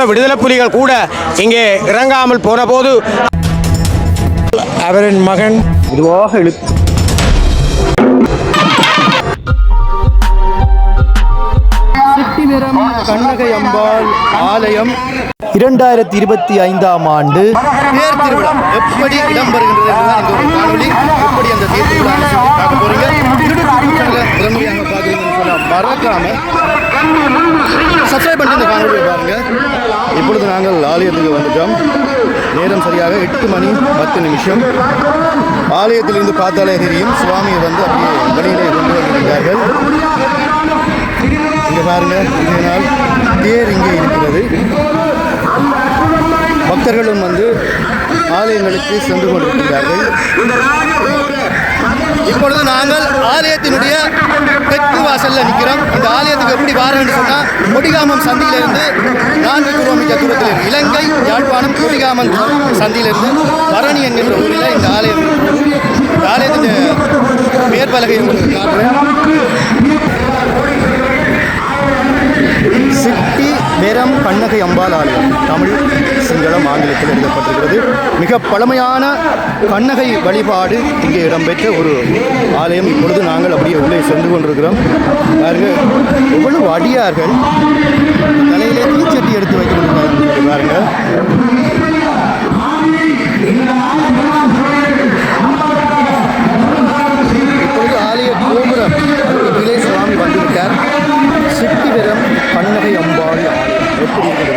போல விடுதலை புலிகள் கூட இங்கே இறங்காமல் போன போது அவரின் மகன் மெதுவாக இழுத்து சிட்டிவரம் கண்ணகை அம்பாள் ஆலயம். இரண்டாயிரத்தி இருபத்தி ஐந்தாம் ஆண்டு தேர் திருவிழா எப்படி இடம்பெறுகின்றது இந்த ஒரு எப்படி அந்த தேர் திருவிழா பார்க்க போறீங்க? மறக்காம சப்ஸ்கிரைப் பண்ணி இந்த காணொலியை பாருங்க. இப்பொழுது நாங்கள் ஆலயத்துக்கு வந்துட்டோம். நேரம் சரியாக எட்டு மணி பத்து நிமிஷம். ஆலயத்திலிருந்து பார்த்தாலே தெரியும் சுவாமியை வந்து அப்படியே வெளியிலே கொண்டு வந்திருக்கிறார்கள். இங்கே பாருங்க இன்றைய நாள் தேர் இங்கே இருக்கிறது. பக்தர்களும் வந்து ஆலயங்களுக்கு சென்று கொண்டிருக்கிறார்கள். இப்பொழுது நாங்கள் ஆலயத்தினுடைய தெற்கு வாசல்ல நிற்கிறோம் இந்த ஆலயத்துக்கு எப்படி வாரன்னு சொன்னால் கொடிகாமம் சந்தியிலிருந்து நான்கு கிலோமீட்டர் தூரத்தில் இலங்கை யாழ்ப்பாணம் கொடிகாமம் சந்தியிலிருந்து பரணி என்கின்ற ஊரில் இந்த ஆலயம் இந்த ஆலயத்தின் பேர் பலகை உங்களுக்கு காட்டுறேன் கண்ணகை அம்பாள் ஆலயம் தமிழ் சிங்களம் ஆங்கிலத்தில் எழுதப்பட்டிருக்கிறது. மிக பழமையான கண்ணகை வழிபாடு இங்கே இடம்பெற்ற ஒரு ஆலயம். இப்பொழுது நாங்கள் அப்படியே உள்ளே சென்று கொண்டிருக்கிறோம். பாருங்க எவ்வளவு அடியார்கள். தலையிலே தீச்சட்டி எடுத்து வைத்து கொண்டிருக்கிறார்கள் பாருங்க. இப்பொழுது ஆலய கோபுரம் இலே சுவாமி வந்திருக்கார். சிட்டிவரம் கண்ணகை அம்பாள் எப்படி இருக்குது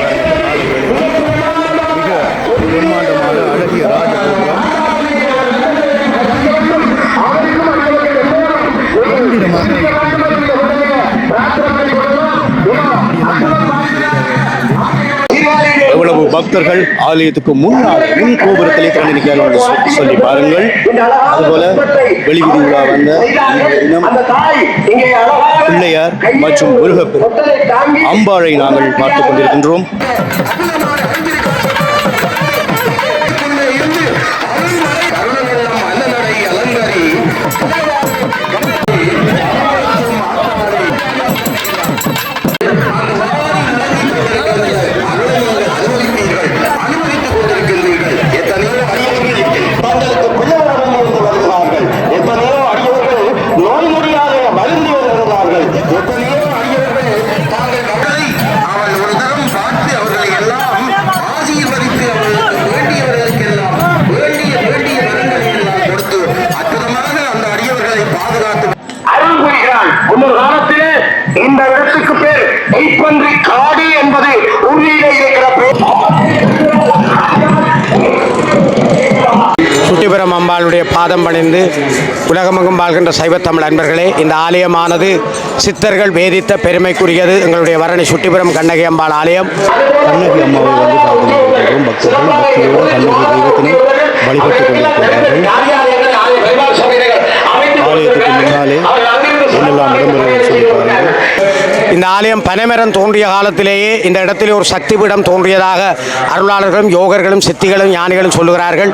மிக பிரம்மாண்டமான அழகிய ராஜ பக்தர்கள் ஆலயத்துக்கு முன்னால் முன் கோபுரத்திலே திரண்டு நிற்கிறார்கள் என்று சொல்லி- சொல்லி பாருங்கள். அதுபோல வெளிவிதி விழா வந்த இன்றைய பிள்ளையார் மற்றும் முருகப்பெரு அம்பாளை நாங்கள் பார்த்துக் கொண்டிருக்கின்றோம். பாதம் பணிந்து உலகமெங்கும் வாழ்கின்ற சைவத்தமிழ் அன்பர்களே இந்த ஆலயமானது சித்தர்கள் வேதித்த பெருமைக்குரியது. எங்களுடைய வரணி சுட்டிபுரம் கண்ணகி அம்பாள் ஆலயம். கண்ணகி அம்மாவை வந்து பார்க்கின்றோம் பக்தர்கள் பக்தியோடு கண்ணகி தெய்வத்தினை வழிபட்டுக் கொண்டிருக்கிறார்கள். ஆலயத்துக்கு முன்னாலே என்னெல்லாம் பாருங்கள் இந்த ஆலயம் பனைமரம் தோன்றிய காலத்திலேயே இந்த இடத்திலே ஒரு சக்தி பீடம் தோன்றியதாக அருளாளர்களும் யோகர்களும் சித்திகளும் ஞானிகளும் சொல்லுகிறார்கள்.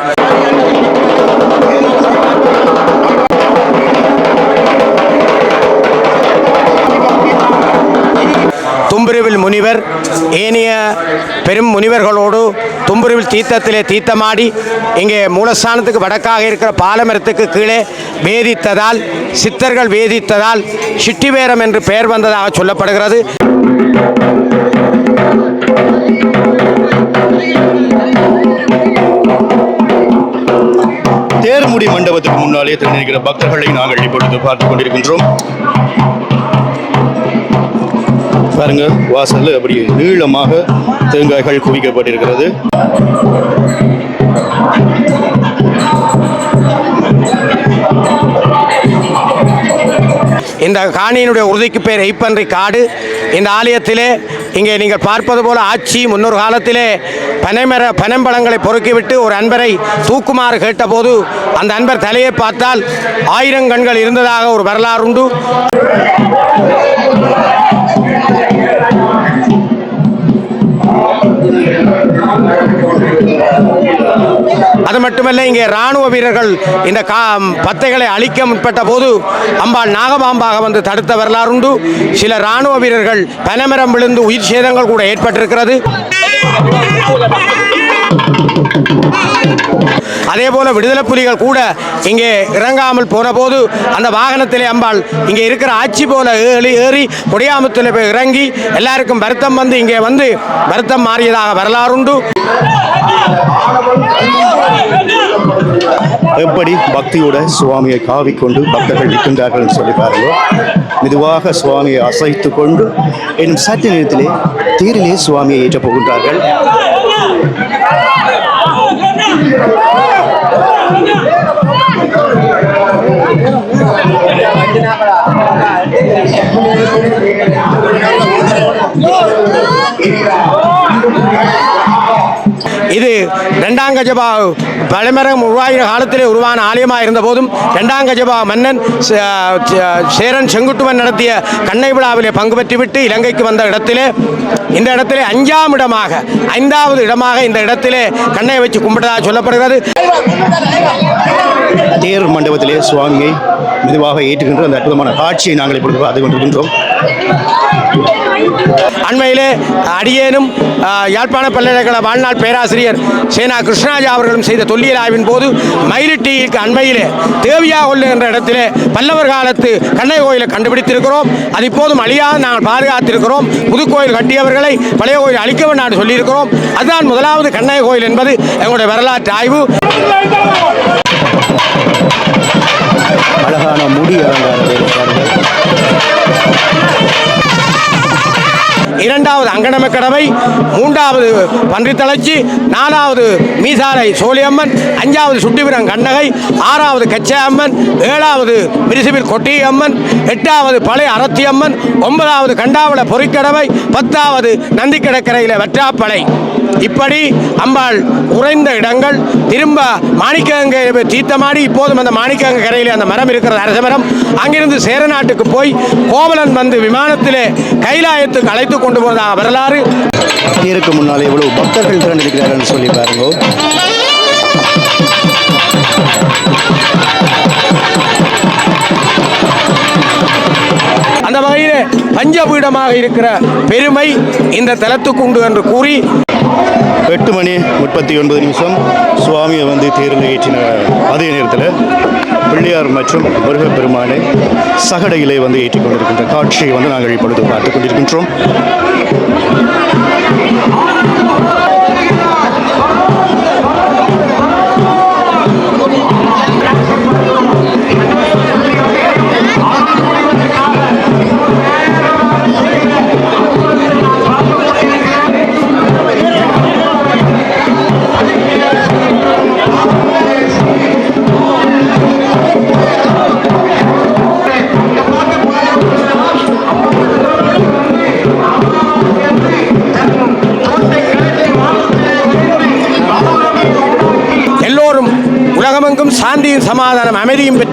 தும்புருவில் முனிவர் ஏனைய பெரும் முனிவர்களோடு தும்புருவில் தீர்த்தத்திலே தீர்த்தமாடி இங்கே மூலஸ்தானத்துக்கு வடக்காக இருக்கிற பாலமரத்துக்கு கீழே வேதித்ததால் சித்தர்கள் வேதித்ததால் சிட்டிவேரம் என்று பெயர் வந்ததாக சொல்லப்படுகிறது. தேர்முடி மண்டபத்துக்கு முன்னாலே திறந்திருக்கிற பக்தர்களை நாங்கள் இப்பொழுது பார்த்துக் கொண்டிருக்கின்றோம். பாருங்க வாசல்ல அப்படி நீளமாக தேங்காய்கள் குவிக்கப்பட்டிருக்கிறது. இந்த காணியினுடைய உறுதிக்கு பேர் ஐப்பன்றி காடு. இந்த ஆலயத்திலே இங்கே நீங்கள் பார்ப்பது போல ஆட்சி முன்னொரு காலத்திலே பனைமர பனம்பழங்களை பொறுக்கிவிட்டு ஒரு அன்பரை தூக்குமாறு கேட்டபோது அந்த அன்பர் தலையை பார்த்தால் ஆயிரம் கண்கள் இருந்ததாக ஒரு வரலாறு அது மட்டுமல்ல இங்கே ராணுவ வீரர்கள் இந்த கா பத்தைகளை அழிக்க முற்பட்ட போது அம்பாள் நாகபாம்பாக வந்து தடுத்த வரலாறுண்டு. சில ராணுவ வீரர்கள் பனமரம் விழுந்து உயிர் சேதங்கள் கூட ஏற்பட்டிருக்கிறது. அதே போல விடுதலை புலிகள் கூட இங்கே இறங்காமல் போன போது அந்த வாகனத்திலே அம்பாள் இங்கே இருக்கிற ஆட்சி போல ஏறி ஏறி கொடியாமத்தில் போய் இறங்கி எல்லாருக்கும் வருத்தம் வந்து இங்கே வந்து வருத்தம் மாறியதாக வரலாறுண்டு. எப்படி பக்தியோட சுவாமியை காவிக்கொண்டு பக்தர்கள் நிற்கின்றார்கள் என்று சொல்லி பாருங்கள். மெதுவாக சுவாமியை அசைத்து கொண்டு இன்னும் சற்று நேரத்திலே தேரிலே சுவாமியை ஏற்றப் போகின்றார்கள். ரெண்டாம் கஜபா பழமரம் உருவாகிற காலத்திலே உருவான ஆலயமாக இருந்த போதும் ரெண்டாம் கஜபா மன்னன் சேரன் செங்குட்டுவன் நடத்திய கண்ணை விழாவிலே பங்கு பெற்றுவிட்டு இலங்கைக்கு வந்த இடத்திலே இந்த இடத்திலே அஞ்சாம் இடமாக ஐந்தாவது இடமாக இந்த இடத்திலே கண்ணை வச்சு கும்பிட்டதாக சொல்லப்படுகிறது தேர் மண்டபத்திலே சுவாமியை மெதுவாக ஏற்றுகின்ற அந்த அற்புதமான காட்சியை நாங்கள் இப்பொழுது பார்த்து கொண்டிருக்கின்றோம் அண்மையிலே அடியேனும் யாழ்ப்பாண பல்கலைக்கழக வாழ்நாள் பேராசிரியர் சேனா கிருஷ்ணராஜா அவர்களும் செய்த தொல்லியல் ஆய்வின் போது மயிலிட்டிக்கு அண்மையிலே தேவியா கொள்ளு என்ற இடத்திலே பல்லவர் காலத்து கண்ணை கோயிலை கண்டுபிடித்திருக்கிறோம். அது இப்போதும் அழியாது நாங்கள் பாதுகாத்திருக்கிறோம். புதுக்கோயில் கட்டியவர்களை பழைய கோயில் அழிக்க வேண்டாம் சொல்லியிருக்கிறோம். அதுதான் முதலாவது கண்ணை கோயில் என்பது எங்களுடைய வரலாற்று ஆய்வு. அழகான முடி அலங்கார வேலைப்பாடுகள் மூன்றாவது பன்றி மூன்றாவது பன்றித்தளச்சி நாலாவது மீசாலை சோழியம்மன் அஞ்சாவது சுட்டிபுரம் கண்ணகை ஆறாவது கச்சையம்மன் ஏழாவது மிரிசிபில் கொட்டியம்மன் எட்டாவது பழைய அரத்தியம்மன் ஒன்பதாவது கண்டாவள பொறிக்கடவை பத்தாவது நந்திக்கடற்கரையில் வெற்றாப்பளை. இப்படி அம்பாள் உறைந்த இடங்கள் திரும்ப மாணிக்கங்க தீர்த்தமாடி இப்போதும் அந்த மாணிக்கங்க கரையில் அந்த மரம் இருக்கிறது அரச மரம் அங்கிருந்து சேரநாட்டுக்கு போய் கோவலன் வந்து விமானத்திலே கைலாயத்துக்கு அழைத்து கொண்டு போனதாக வரலாறு. தேருக்கு முன்னால் எவ்வளவு பக்தர்கள் திரண்டிருக்கிறார்கள் சொல்லி பாருங்க. அந்த வகையில் பஞ்சபீடமாக இருக்கிற பெருமை இந்த தலத்துக்கு உண்டு என்று கூறி எட்டு மணி முப்பத்தி ஒன்பது நிமிஷம். சுவாமியை வந்து தேரில் ஏற்றின அதே நேரத்தில் பிள்ளையார் மற்றும் முருகப்பெருமானை சகடையிலே வந்து ஏற்றிக் கொண்டிருக்கின்ற காட்சியை வந்து நாங்கள் இப்பொழுது பார்த்துக் கொண்டிருக்கின்றோம்.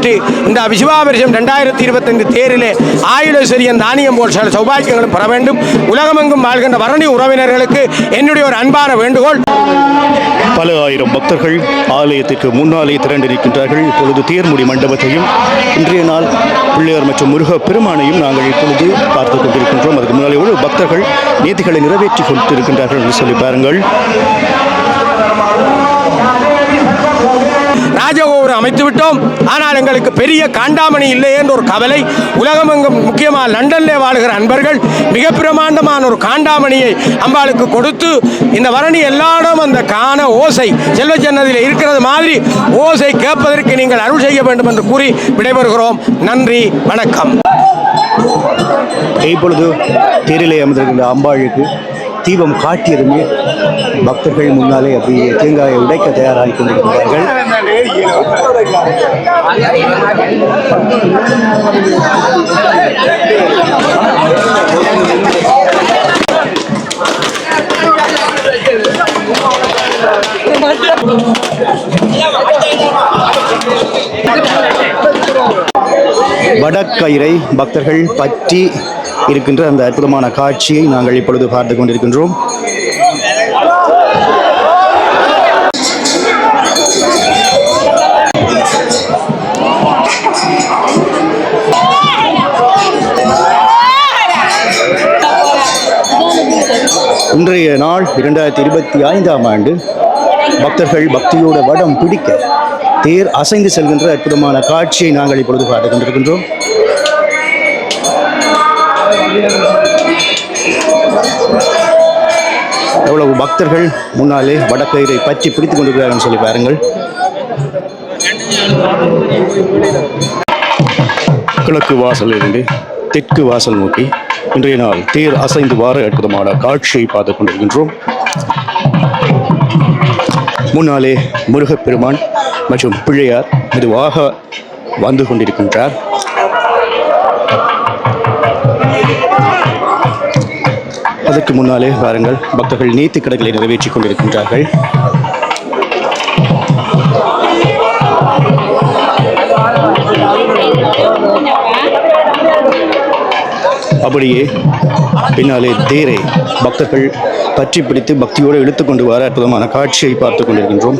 பெற்று இந்த விசுவாபரிசம் ரெண்டாயிரத்தி இருபத்தைந்து தேரிலே ஆயுளசரியன் தானியம் போல் சில சௌபாக்கியங்களும் பெற வேண்டும். உலகமெங்கும் வாழ்கின்ற வரணி உறவினர்களுக்கு என்னுடைய ஒரு அன்பான வேண்டுகோள். பல ஆயிரம் பக்தர்கள் ஆலயத்திற்கு முன்னாலே திரண்டிருக்கின்றார்கள். இப்பொழுது தேர்முடி மண்டபத்தையும் இன்றைய நாள் பிள்ளையார் மற்றும் முருக பெருமானையும் நாங்கள் இப்பொழுது பார்த்துக் கொண்டிருக்கின்றோம். அதுக்கு முன்னாலே எவ்வளவு பக்தர்கள் நீதிகளை நிறைவேற்றி கொடுத்திருக்கின்றார்கள் என்று சொல்லி பாருங்கள். ராஜகோபுரம் அமைத்து விட்டோம். ஆனால் எங்களுக்கு பெரிய காண்டாமணி இல்லை என்ற ஒரு கவலை உலகமெங்கும் முக்கியமாக லண்டனில் வாழுகிற அன்பர்கள் மிக பிரமாண்டமான ஒரு காண்டாமணியை அம்பாளுக்கு கொடுத்து இந்த வரணி எல்லாரும் அந்த காண ஓசை செல்வ ஜன்னதியில் இருக்கிறது மாதிரி ஓசை கேட்பதற்கு நீங்கள் அருள் செய்ய வேண்டும் என்று கூறி விடைபெறுகிறோம். நன்றி வணக்கம். இப்பொழுது தேரிலே அமர்ந்திருக்கின்ற அம்பாளுக்கு தீபம் காட்டியதுமே பக்தர்கள் முன்னாலே அப்படியே தேங்காயை உடைக்க தயாராகி கொண்டிருக்கிறார்கள். வடக்கயிரை பக்தர்கள் பற்றி இருக்கின்ற அந்த அற்புதமான காட்சியை நாங்கள் இப்பொழுது பார்த்து கொண்டிருக்கின்றோம். இன்றைய நாள் இரண்டாயிரத்தி இருபத்தி ஐந்தாம் ஆண்டு. பக்தர்கள் பக்தியோட வடம் பிடிக்க தேர் அசைந்து செல்கின்ற அற்புதமான காட்சியை நாங்கள் இப்பொழுது பார்த்து கொண்டிருக்கின்றோம். எவ்வளவு பக்தர்கள் முன்னாலே வடக்கயிறை பற்றி பிடித்துக் கொண்டிருக்கிறார்கள் சொல்லி பாருங்கள். கிழக்கு வாசலிலிருந்து தெற்கு வாசல் நோக்கி இன்றைய நாள் தேர் அசைந்து வார அற்புதமான காட்சியை பார்த்துக் கொண்டிருக்கின்றோம். முன்னாலே முருகப்பெருமான் மற்றும் பிள்ளையார் மெதுவாக வந்து கொண்டிருக்கின்றார். அதற்கு முன்னாலே வாருங்கள் பக்தர்கள் நீத்து கடைகளை நிறைவேற்றிக் கொண்டிருக்கின்றார்கள். அப்படியே பின்னாலே தேரை பக்தர்கள் பற்றி பிடித்து பக்தியோடு இழுத்துக்கொண்டு வர அற்புதமான காட்சியை பார்த்துக் கொண்டிருக்கின்றோம்.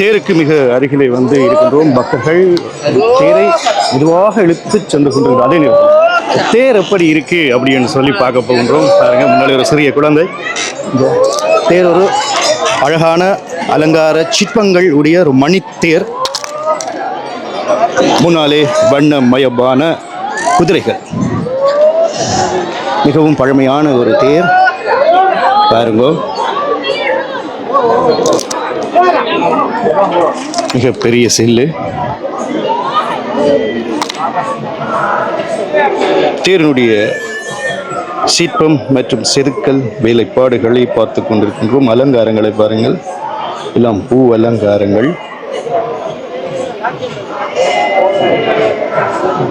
தேருக்கு மிக அருகிலே வந்து இருக்கின்றோம் பக்தர்கள். தேரை மெதுவாக இழுத்து சென்று கொண்டிருந்த அதே நேரம் தேர் எப்படி இருக்கு அப்படின்னு சொல்லி பார்க்க போகின்றோம். பாருங்க முன்னாடி ஒரு சிறிய குழந்தை. இந்த தேர் ஒரு அழகான அலங்கார சிற்பங்கள் உடைய ஒரு மணித்தேர். முன்னாலே வண்ணமயமான குதிரைகள். மிகவும் பழமையான ஒரு தேர். பாருங்க. மிகப்பெரிய செல்லு. தேரினுடைய சிற்பம் மற்றும் செருக்கல் வேலைப்பாடுகளை பார்த்து கொண்டிருக்கின்றோம். அலங்காரங்களை பாருங்கள். எல்லாம் பூ அலங்காரங்கள்.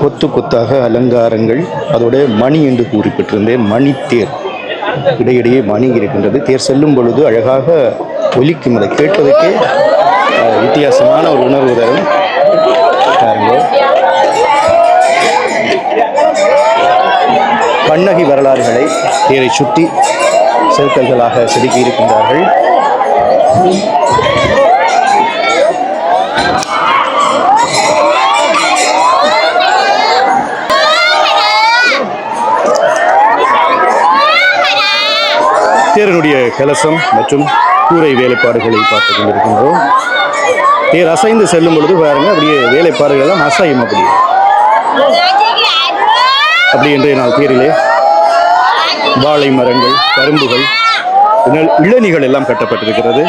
கொத்து கொத்தாக அலங்காரங்கள். அதோட மணி என்று குறிப்பிட்டிருந்தேன் மணித்தேர். தேர் இடையிடையே மணி இருக்கின்றது தேர் செல்லும் பொழுது அழகாக ஒலிக்கும் அதை கேட்பதற்கே வித்தியாசமான ஒரு உணர்வு தரும். கண்ணகி வரலாறுகளை தேரை சுற்றி செலுத்தல்களாக செதுக்கி இருக்கின்றார்கள் தேரனுடைய கலசம் மற்றும் கூரை வேலைப்பாடுகளை பார்த்துக் கொண்டிருக்கின்றோம். தேர் அசைந்து செல்லும் பொழுது பாருங்க அப்படியே வேலைப்பாடுகள் எல்லாம் அசையும் அப்படி அப்படி இன்றைய நாள் தேரிலே வாழை மரங்கள் கரும்புகள் இளநிகள் எல்லாம் கட்டப்பட்டிருக்கிறது.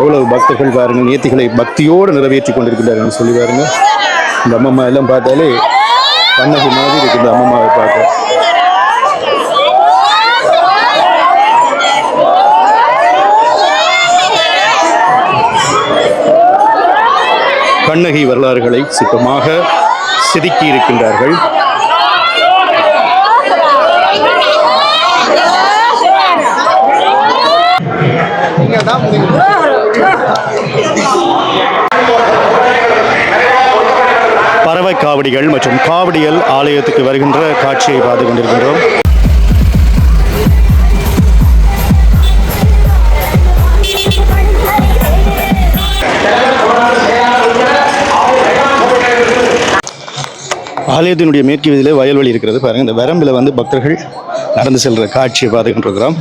எவ்வளவு பக்தர்கள் பாருங்க நேர்த்திகளை பக்தியோடு நிறைவேற்றி கொண்டிருக்கிறார்கள் சொல்லி பாருங்க. இந்த அம்மம்மா எல்லாம் பார்த்தாலே கண்ணகி மாதிரி இருக்கு இந்த அம்மம்மாவை பார்க்க. கண்ணகி வரலாறுகளை சித்தமாக செதுக்கி இருக்கின்றார்கள் பறவை காவடிகள் மற்றும் காவடியல் ஆலயத்துக்கு வருகின்ற காட்சியை பார்த்து கொண்டிருக்கின்றோம். ஆலயத்தினுடைய மேற்கு வீதியில் வயல்வெளி இருக்கிறது பாருங்க. இந்த வரம்பில் வந்து பக்தர்கள் நடந்து செல்கிற காட்சியை பார்த்துக்கிட்டு இருக்கிறோம்.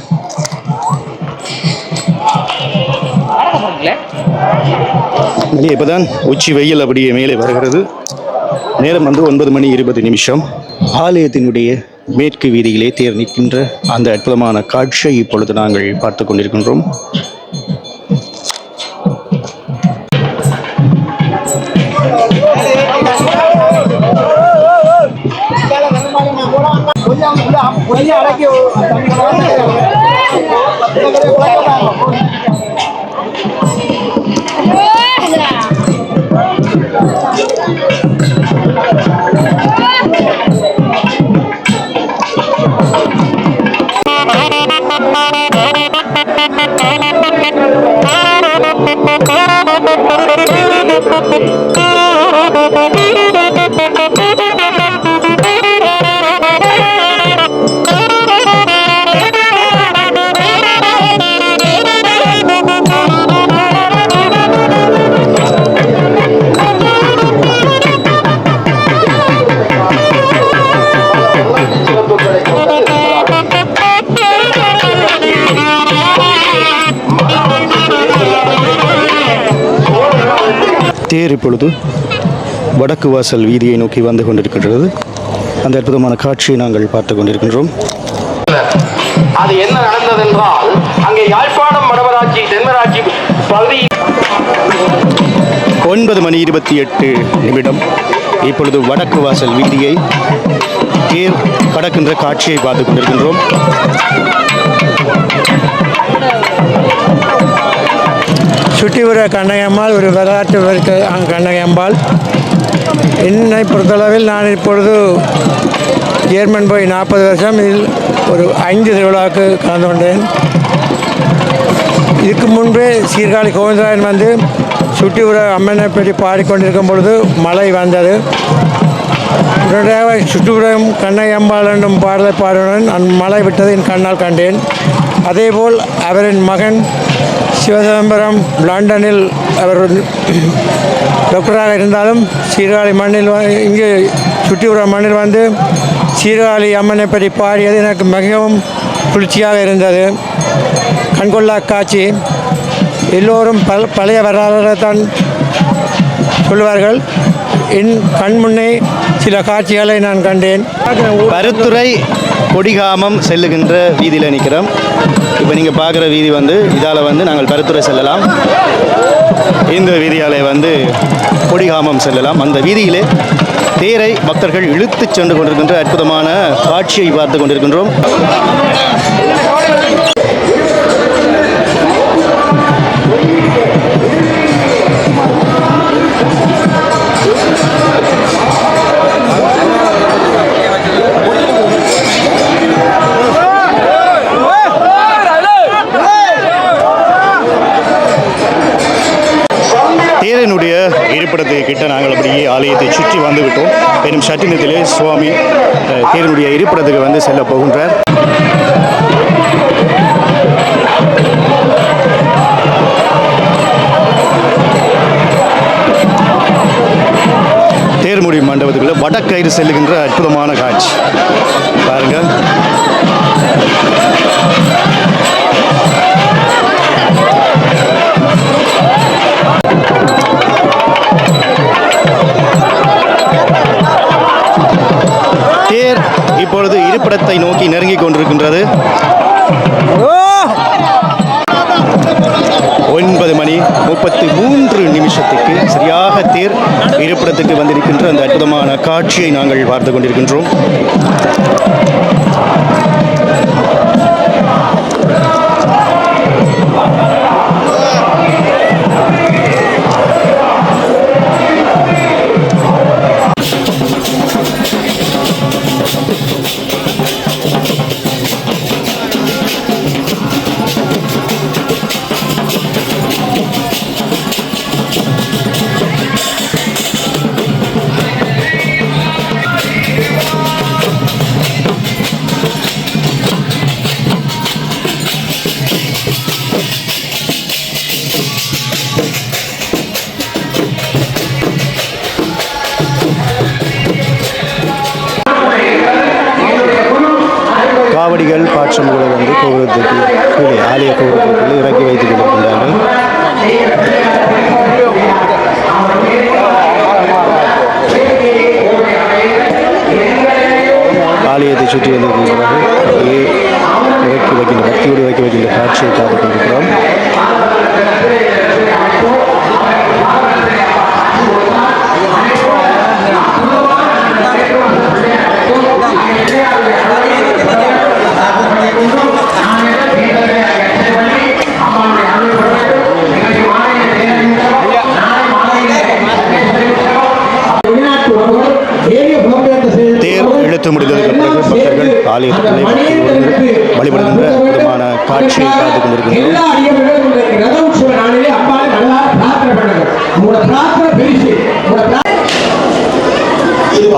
வெளியே இப்போதான் உச்சி வெயில் அப்படியே மேலே வருகிறது. நேரம் வந்து ஒன்பது மணி இருபது நிமிஷம். ஆலயத்தினுடைய மேற்கு வீதியிலே தேர் நிற்கின்ற அந்த அற்புதமான காட்சியை இப்பொழுது நாங்கள் பார்த்து கொண்டிருக்கின்றோம். ওই আরেকে தேர் இப்பொழுது வடக்கு வாசல் வீதியை நோக்கி வந்து கொண்டிருக்கின்றது. அந்த அற்புதமான காட்சியை நாங்கள் பார்த்து கொண்டிருக்கின்றோம். அது என்ன நடந்தது என்றால் அங்கே யாழ்ப்பாணம் வடமராட்சி தென்மராட்சி பகுதி ஒன்பது மணி இருபத்தி எட்டு நிமிடம். இப்பொழுது வடக்கு வாசல் வீதியை தேர் கடக்கின்ற காட்சியை பார்த்து கொண்டிருக்கின்றோம். சுட்டிபுர கண்ணகம்மாள் ஒரு வரலாற்று பெருக்க கண்ணகம்பாள் என்னை பொறுத்தளவில் நான் இப்பொழுது ஜேர்மன் போய் நாற்பது வருஷம் இதில் ஒரு ஐந்து திருவிழாவுக்கு கலந்து கொண்டேன். இதுக்கு முன்பே சீர்காழி கோவிந்தராயன் வந்து சுட்டிபுர அம்மனை பற்றி பாடிக்கொண்டிருக்கும் பொழுது மழை வந்தது. உடனடியாக சுற்றுப்புறம் கண்ணை அம்பாள் என்னும் பாடலை பாடுடன் அந் மழை விட்டதை என் கண்ணால் கண்டேன். அதேபோல் அவரின் மகன் சிவசிதம்பரம் லண்டனில் அவர் டாக்டராக இருந்தாலும் சீர்காழி மண்ணில் இங்கே சுற்றியுள்ள மண்ணில் வந்து சீர்காழி அம்மனை பற்றி பாடியது எனக்கு மிகவும் குளிர்ச்சியாக இருந்தது. கண்கொள்ளா காட்சி. எல்லோரும் பல் பழைய வரலாறு தான் சொல்லுவார்கள். என் கண் முன்னே சில காட்சிகளை நான் கண்டேன். பருத்துறை கொடிகாமம் செல்லுகின்ற வீதியில் நிற்கிறோம் இப்போ நீங்கள் பார்க்குற வீதி வந்து இதால் வந்து நாங்கள் பருத்துறை செல்லலாம். இந்த வீதியாலே வந்து கொடிகாமம் செல்லலாம். அந்த வீதியிலே தேரை பக்தர்கள் இழுத்துச் சென்று கொண்டிருக்கின்ற அற்புதமான காட்சியை பார்த்து கொண்டிருக்கின்றோம். ஆலயத்தை சுற்றி வந்துவிட்டோம். விட்டோம் பெரும் சட்டினத்திலே சுவாமி அஹ், இருப்பிடத்துக்கு வந்து செல்ல போகின்றார். தேர்முடி மண்டபத்துக்குள்ள வடக்கயிறு செல்லுகின்ற அற்புதமான காட்சி. பாருங்கள் இப்பொழுது இருப்பிடத்தை நோக்கி நெருங்கிக் கொண்டிருக்கின்றது. ஒன்பது மணி முப்பத்தி மூன்று நிமிஷத்துக்கு சரியாக தேர் இருப்பிடத்துக்கு வந்திருக்கின்ற அந்த அற்புதமான காட்சியை நாங்கள் பார்த்து கொண்டிருக்கின்றோம். வைக்கின்ற பக்தியோடு இறக்கி வைக்கின்ற காட்சியை பார்த்துக் கொண்டிருக்கிறோம். தேர் இழுத்து முடிந்ததுக்கு பிறகு பக்தர்கள் ஆலயத்துக்குள்ளே வழிபடுகின்ற அற்புதமான காட்சியை பார்த்துக் கொண்டிருக்கின்றோம்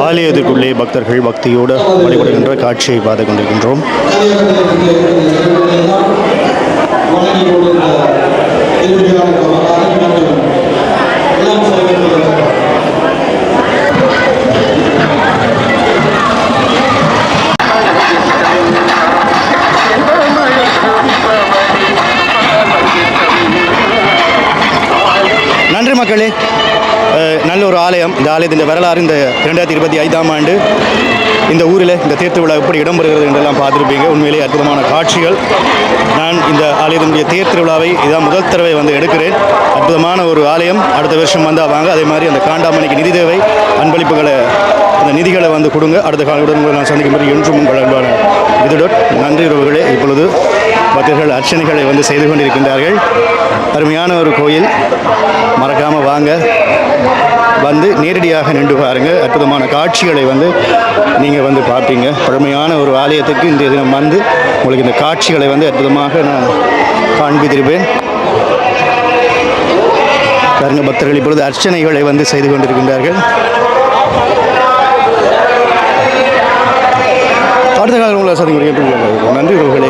ஆலயத்துக்குள்ளே பக்தர்கள் பக்தியோடு வழிபடுகின்ற காட்சியை பார்த்துக் கொண்டிருக்கின்றோம் நன்றி மக்களே ஆலயம். இந்த ஆலயத்தின் வரலாறு இந்த இரண்டாயிரத்தி இருபத்தி ஐந்தாம் ஆண்டு. இந்த ஊரில் இந்த தேர்த்து விழா எப்படி இடம்பெறுகிறது என்றெல்லாம் பார்த்துருப்பீங்க. உண்மையிலே அற்புதமான காட்சிகள். நான் இந்த ஆலயத்தினுடைய தேர் திருவிழாவை இதான் முதல் தடவை வந்து எடுக்கிறேன். அற்புதமான ஒரு ஆலயம். அடுத்த வருஷம் வந்தால் வாங்க. அதே மாதிரி அந்த காண்டாமணிக்கு நிதி தேவை. அன்பளிப்புகளை அந்த நிதிகளை வந்து கொடுங்க. அடுத்த காலத்துடன் நான் சந்திக்கும் போது என்றும் உங்கள் அன்பான இதுடன் நன்றி உறவுகளே. இப்பொழுது பக்தர்கள் அர்ச்சனைகளை வந்து செய்து கொண்டிருக்கின்றார்கள். அருமையான ஒரு கோயில். மறக்காமல் வாங்க. வந்து நேரடியாக நின்று பாருங்க. அற்புதமான காட்சிகளை வந்து நீங்கள் வந்து பார்ப்பீங்க பழமையான ஒரு ஆலயத்துக்கு இந்த தினம் வந்து உங்களுக்கு இந்த காட்சிகளை வந்து அற்புதமாக நான் காண்பித்திருப்பேன். பாருங்க பக்தர்கள் இப்பொழுது அர்ச்சனைகளை வந்து செய்து கொண்டிருக்கின்றார்கள். அடுத்த காலம் உங்களை சந்திக்கிறேன். நன்றி உறவுகளே